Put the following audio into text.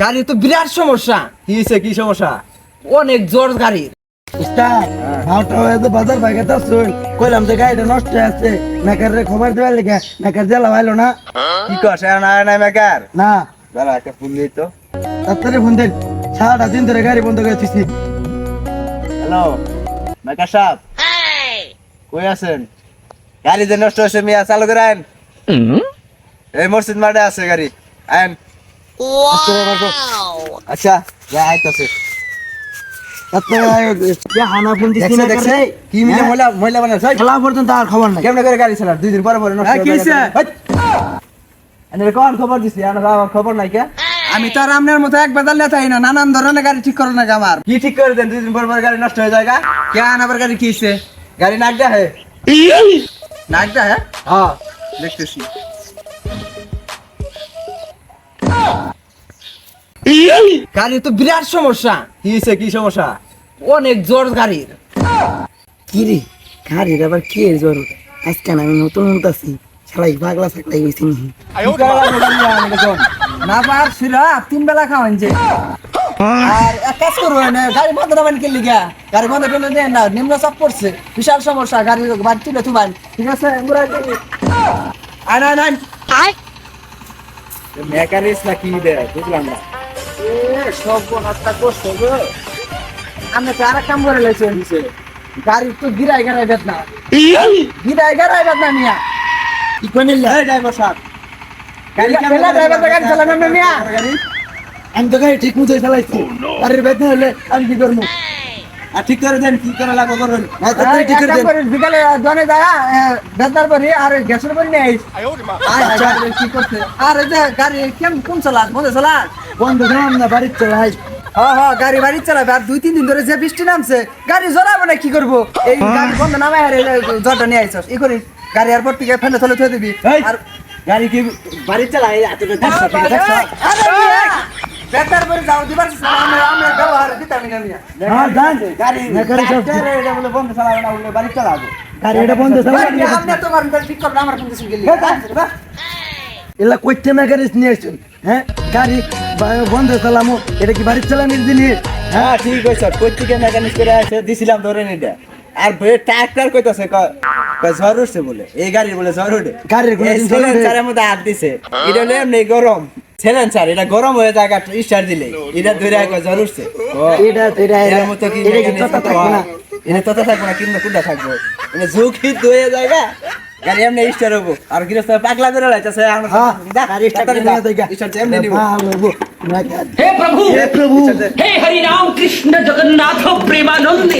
গাড়ি তো বিরাট সমস্যা। কি হয়েছে কি সমস্যা? অনেক জোর গাড়ির। হয়ে বাজার ভাগে তো শুন। কইলাম যে গাড়িটা নষ্ট আছে। মেকার রে খবর দেওয়ার লেগে মেকার জ্বালা ভাইলো না। কি কস আর নাই মেকার? না। দাঁড়া একটা ফুল দিই তো। তাড়াতাড়ি ফোন দেন। সারাটা দিন ধরে গাড়ি বন্ধ করে দিছি হ্যালো মেকার সাহেব। কই আছেন? গাড়ি যে নষ্ট হয়েছে মিয়া চালু করে আইন এই মসজিদ মাঠে আছে গাড়ি। আইন আচ্ছা যা আইতাছে। তাড়াতাড়ি হানা ফোন দিছি দেখছে না দেখছে? করে কি মিলে ময়লা ময়লা বানাইছে খেলা পর্যন্ত আর খবর নাই। কেমনে করে গাড়ি চালার দুই দিন পরে পরে নষ্ট হ্যাঁ, কি কোন খবর দিছি আমার আমার খবর নাই কে? আমি তো আর আপনার মতো এক বেদাল নেতাই না নানান ধরনের গাড়ি ঠিক করে না আমার? কি ঠিক করে দেন? দুই দিন পর পর গাড়ি নষ্ট হয়ে যায় গা? কেন আবার গাড়ি কি গাড়ি নাক দে হে নাকটা হ্যাঁ হ্যাঁ। দেখতেছি। গাড়ি তো বিরাট সমস্যা। কি হয়েছে কি সমস্যা? অনেক জোর গাড়ির। কি রে? গাড়ির আবার কি এর জ্বর আজকে আমি নতুন উঠতেছি। শালাই পাগলা সাকলাই গেছি নি? না পার সিরা তিন বেলা খাওয়ান যে। আর এক কাজ করব না গাড়ি বন্ধ নামেন কে লিগা? গাড়ি বন্ধ করে দেন না নিম্ন চাপ পড়ছে। বিশাল সমস্যা গাড়ি বাড়ি তুলে তুমাই ঠিক আছে আমরা আইন আইন আইন মেকানিক্স না কি দেয় বুঝলাম না। আমি তো আর কাম করে লাইছি নিছে গাড়ি তো গিরাই গিরাই বেদ না গিরাই গিরাই বেদ না মিয়া। কি কোনে ড্রাইভার সাহেব। গাড়ি কেমন ড্রাইভার গাড়ি চালানো না মিয়া। আমি তো গাড়ি ঠিক মতো চালাইছি। গাড়ির বেতন হলে আমি কি করব? আর ঠিক করে দেন কি করে লাগবে করবেন না ঠিক করে দেন। বিকালে দনে যায় বেদার পরে আর গ্যাসের পরে নেই আচ্ছা। কি করছে? আর যে গাড়ি কেম কোন চালাস মজা চালাস বন্ধ দিলাম না বাড়ির চালাই হ্যাঁ হ্যাঁ গাড়ি বাড়ি চালাবে। আর দুই তিন দিন ধরে যে বৃষ্টি নামছে গাড়ি জ্বলাবে না কি করব? এই গাড়ি বন্ধ নামে আর জ্বরটা নিয়ে আইসস ই করি গাড়ি এয়ারপোর্ট থেকে ফেলে থলে থয়ে দিবি। আর গাড়ি কি বাড়ি চালাই দেখছ বেতার পরে যাও দিবার আমরা আমরা ব্যবহার দিতামি না মিয়া হ্যাঁ জান গাড়ি মেকারে সব ডাক্তার এটা বলে বন্ধ চালাবে না বলে বাড়ি চালাবে। গাড়ি এটা বন্ধ চালাই আপনি তোমার ঠিক করবেন আমার কিন্তু গেলি। এলা কইতে মেকারিস নিয়ে আসুন হ্যাঁ? গাড়ি বা- বন্ধ চালামো এটা কি বাড়ির চালানোর জিনিস? হ্যাঁ? ঠিক হয়েছে প্রত্যেকে মেকানিক করে আসে দিছিলাম ধরে নিটা আর ট্রাক্টর কইতাছে ঝড় উঠছে বলে। এই গাড়ির বলে ঝড় উঠে। গাড়ির? সিলেন্সারের মধ্যে হাত দিছে। এটা হলো এমনি গরম। সিলেন্সার এটা গরম হয়ে যায় স্টার দিলে। এটা ধরে কয় ঝড় উঠছে। এটা এটা এর মতো কি এটা কি মেকানিক থাকবে না? এটা তত থাকব না কিন্তু কোনটা থাকব? এটা ঝুঁকি হয়ে যায়। গাড়ি এমনি স্টার হব। আর গৃহস্থ পাগলা করে লাইতেছে আমরা গাড়ি স্টার করে দাও স্টার এমনি দিব হ্যাঁ হব। प्रभु हे प्रभु हे राम कृष्ण जगन्नाथ प्रेमानंद